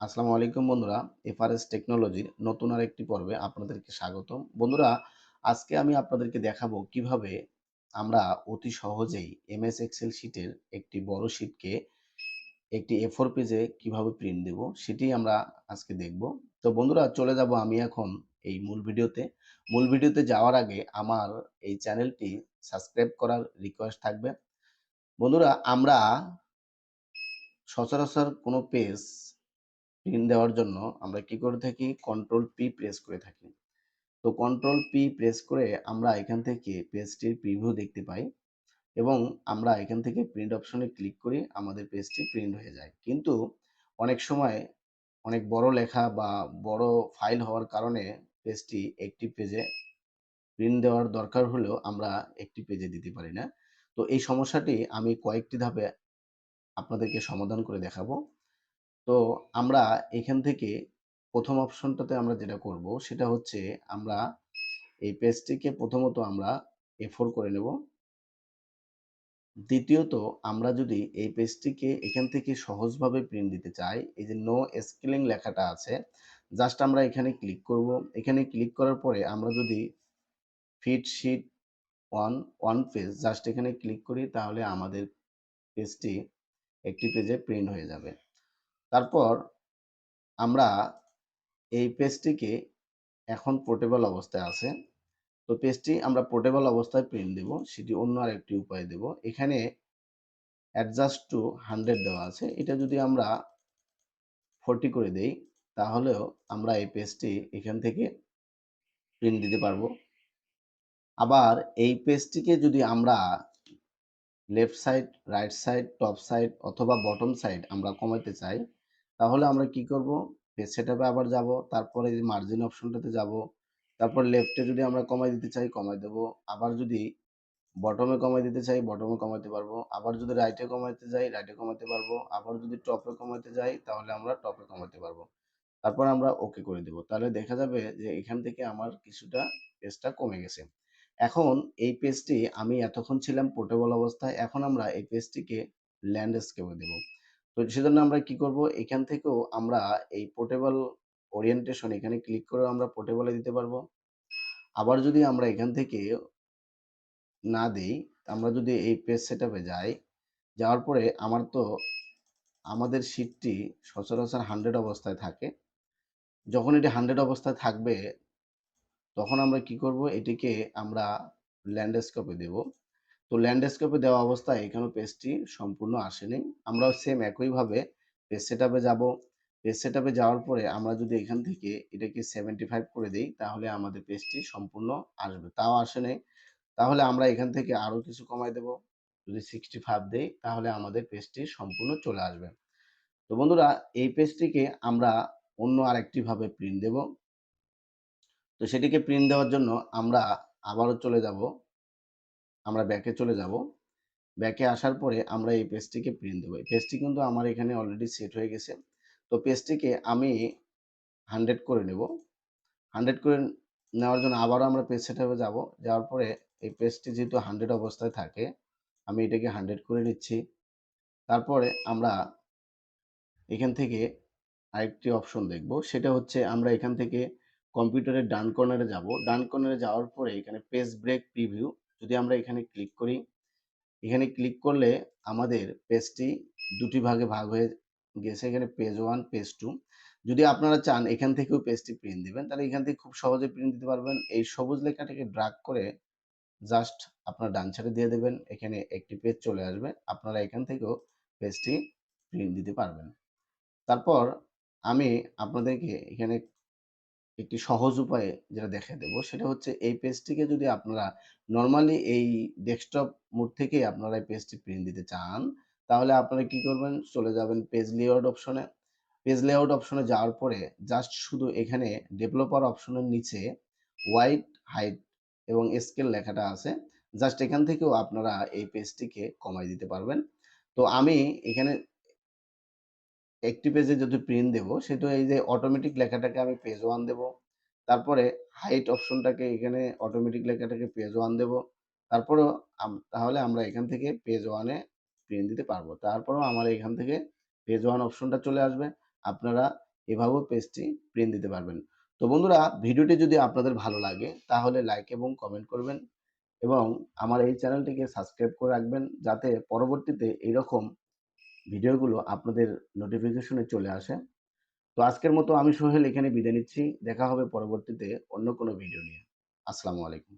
আসসালামু আলাইকুম বন্ধুরা, এফআরএস টেকনোলজির নতুন আর একটি পর্বে আপনাদেরকে স্বাগতম। বন্ধুরা, আজকে আমি আপনাদেরকে দেখাবো কীভাবে আমরা অতি সহজেই এমএস এক্সেল শিটের একটি বড় শিটকে একটি এ ফোর পেজে কীভাবে প্রিন্ট দেব সেটি আমরা আজকে দেখব। তো বন্ধুরা, চলে যাব আমি এখন এই মূল ভিডিওতে। মূল ভিডিওতে যাওয়ার আগে আমার এই চ্যানেলটি সাবস্ক্রাইব করার রিকোয়েস্ট থাকবে। বন্ধুরা, আমরা সচরাচর কোনো পেজ প্রিন্ট দেওয়ার জন্য আমরা কি করে থাকি? কন্ট্রোল পি প্রেস করে থাকি। তো কন্ট্রোল পি প্রেস করে আমরা এখান থেকে পেজটির প্রিভিউ দেখতে পাই এবং আমরা এখান থেকে প্রিন্ট অপশনে ক্লিক করি, আমাদের পেজটি প্রিন্ট হয়ে যায়। কিন্তু অনেক সময় অনেক বড় লেখা বা বড় ফাইল হওয়ার কারণে পেজটি একটি পেজে প্রিন্ট দেওয়ার দরকার হলেও আমরা একটি পেজে দিতে পারি না। তো এই সমস্যাটি আমি কয়েকটি ধাপে আপনাদেরকে সমাধান করে দেখাবো। তো আমরা এখান থেকে প্রথম অপশনটাতে আমরা যেটা করব সেটা হচ্ছে আমরা এই পেজটিকে প্রথমত আমরা এ ফোর করে নেব। দ্বিতীয়ত আমরা যদি এই পেজটিকে এখান থেকে সহজভাবে প্রিন্ট দিতে চাই, এই যে নো স্কেলিং লেখাটা আছে জাস্ট আমরা এখানে ক্লিক করব। এখানে ক্লিক করার পরে আমরা যদি fit sheet one one page just এখানে ক্লিক করি তাহলে আমাদের পেজটি একটি পেজে প্রিন্ট হয়ে যাবে। তারপর আমরা এই পেজটিকে এখন পোর্টেবল অবস্থায় আছে। তো পেজটি আমরা পোর্টেবল অবস্থায় প্রিন্ট দেব, সেটি অন্য আর একটি উপায় দেব। এখানে অ্যাডজাস্ট টু হান্ড্রেড দেওয়া আছে। এটা যদি আমরা ফোরটি করে দেই, তাহলেও আমরা এই পেজটি এখান থেকে প্রিন্ট দিতে পারব। আবার এই পেজটিকে যদি আমরা left side right side top side অথবা বটম সাইড আমরা কমাতে চাই তাহলে আমরা কি করব? পেজ সেটআপে আবার যাব, তারপরে এই মার্জিন অপশনটাতে যাব, তারপর লেফটে যদি আমরা কমাই দিতে চাই, কমাই দেব। আবার যদি বটমে কমাই দিতে চাই বটমে কমাতে পারব। আবার যদি রাইটে কমাইতে যাই রাইটে কমাতে পারব। আবার যদি টপে কমাতে যাই, তাহলে আমরা টপে কমাতে পারব। তারপর আমরা ওকে করে দেব। তাহলে দেখা যাবে যে এখান থেকে আমার কিছুটা পেজটা কমে গেছে। এখন এই পেজটি আমি এতক্ষণ ছিলাম পোর্টেবল অবস্থায়, এখন আমরা এই পেজটিকে ল্যান্ডস্কেপে দেব। তো সেজন্য আমরা কি করব? এখান থেকেও আমরা এই পোর্টেবল ওরিয়েন্টেশন এখানে ক্লিক করে আমরা পোর্টেবলে দিতে পারব। আবার যদি আমরা এখান থেকে না দিই, আমরা যদি এই পেজ সেটআপে যাই, যাওয়ার পরে আমার তো আমাদের শিটটি সচরাচর হান্ড্রেড অবস্থায় থাকে। যখন এটি হান্ড্রেড অবস্থায় থাকবে, তখন আমরা কি করব? এটিকে আমরা ল্যান্ডস্কেপে দেব। তো ল্যান্ডস্কেপে দেওয়া অবস্থায় এখানেও পেজটি সম্পূর্ণ আসেনি। আমরাও সেম একইভাবে পেজ সেটআপে যাব। পেজ সেটআপে যাওয়ার পরে আমরা যদি এখান থেকে এটাকে সেভেন্টি ফাইভ করে দিই, তাহলে আমাদের পেজটি সম্পূর্ণ আসবে। তাও আসেনি তাহলে আমরা এখান থেকে আরও কিছু কমাই দেব। যদি সিক্সটি ফাইভ দিই, তাহলে আমাদের পেজটি সম্পূর্ণ চলে আসবে। তো বন্ধুরা, এই পেজটিকে আমরা অন্য আরেকটি ভাবে প্রিন্ট দেব। তো সেটিকে প্রিন্ট দেওয়ার জন্য আমরা আবারও চলে যাব। আমরা ব্যাকে চলে যাব। ব্যাকে আসার পরে আমরা এই পেজটিকে প্রিন্ট দেবো। এই পেজটি কিন্তু আমার এখানে অলরেডি সেট হয়ে গেছে। তো পেজটিকে আমি হান্ড্রেড করে নেব। হান্ড্রেড করে নেওয়ার জন্য আবারও আমরা পেজ সেটআপে যাব। যাওয়ার পরে এই পেজটি যেহেতু হান্ড্রেড অবস্থায় থাকে, আমি এটাকে হান্ড্রেড করে নিচ্ছি। তারপরে আমরা এখান থেকে আরেকটি অপশন দেখব। সেটা হচ্ছে আমরা এখান থেকে কম্পিউটারের ডান কর্নারে যাব। ডান কর্নারে যাওয়ার পরে এখানে পেজ ব্রেক প্রিভিউ যদি আমরা এখানে ক্লিক করি, এখানে ক্লিক করলে আমাদের পেজটি দুটি ভাগে ভাগ হয়ে গেছে। এখানে পেজ ওয়ান পেজ টু যদি আপনারা চান এখান থেকেও পেজটি প্রিন্ট দেবেন, তাহলে এখান থেকে খুব সহজে প্রিন্ট দিতে পারবেন। এই সবুজ লেখাটাকে ড্রাগ করে জাস্ট আপনার ডান দিয়ে দেবেন। এখানে একটি পেজ চলে আসবে। আপনারা এখান থেকেও পেজটি প্রিন্ট দিতে পারবেন। তারপর আমি আপনাদেরকে এখানে একটি সহজ উপায়ে যেটা দেখে দেবো সেটা হচ্ছে এই পেজটিকে যদি আপনারা নর্মালি এই ডেস্কটপ মোড থেকে আপনারা এই পেজটি প্রিন্ট দিতে চান, তাহলে আপনারা কি করবেন? চলে যাবেন পেজ লেআউট অপশনে পেজ লেআউট অপশনে যাওয়ার পরে জাস্ট শুধু এখানে ডেভেলপার অপশনের নিচে হোয়াইট হাইট এবং স্কেল লেখাটা আছে জাস্ট এখান থেকেও আপনারা এই পেজটিকে কমাই দিতে পারবেন। তো আমি এখানে একটি পেজে যদি প্রিন্ট দেব, সেটা এই যে অটোমেটিক লেখাটাকে আমি পেজ ওয়ান দেব। তারপরে হাইট অপশনটাকে এখানে অটোমেটিক লেখাটাকে পেজ ওয়ান দেবো। তারপরেও তাহলে আমরা এখান থেকে পেজ ওয়ানে প্রিন্ট দিতে পারব। তারপরেও আমার এখান থেকে পেজ ওয়ান অপশনটা চলে আসবে। আপনারা এভাবেও পেজটি প্রিন্ট দিতে পারবেন। তো বন্ধুরা, ভিডিওটি যদি আপনাদের ভালো লাগে, তাহলে লাইক এবং কমেন্ট করবেন এবং আমার এই চ্যানেলটিকে সাবস্ক্রাইব করে রাখবেন, যাতে পরবর্তীতে এইরকম ভিডিওগুলো আপনাদের নোটিফিকেশনে চলে আসে। তো আজকের মতো আমি সোহেল এখানে বিদায় নিচ্ছি। দেখা হবে পরবর্তীতে অন্য কোনো ভিডিও নিয়ে। আসসালামু আলাইকুম।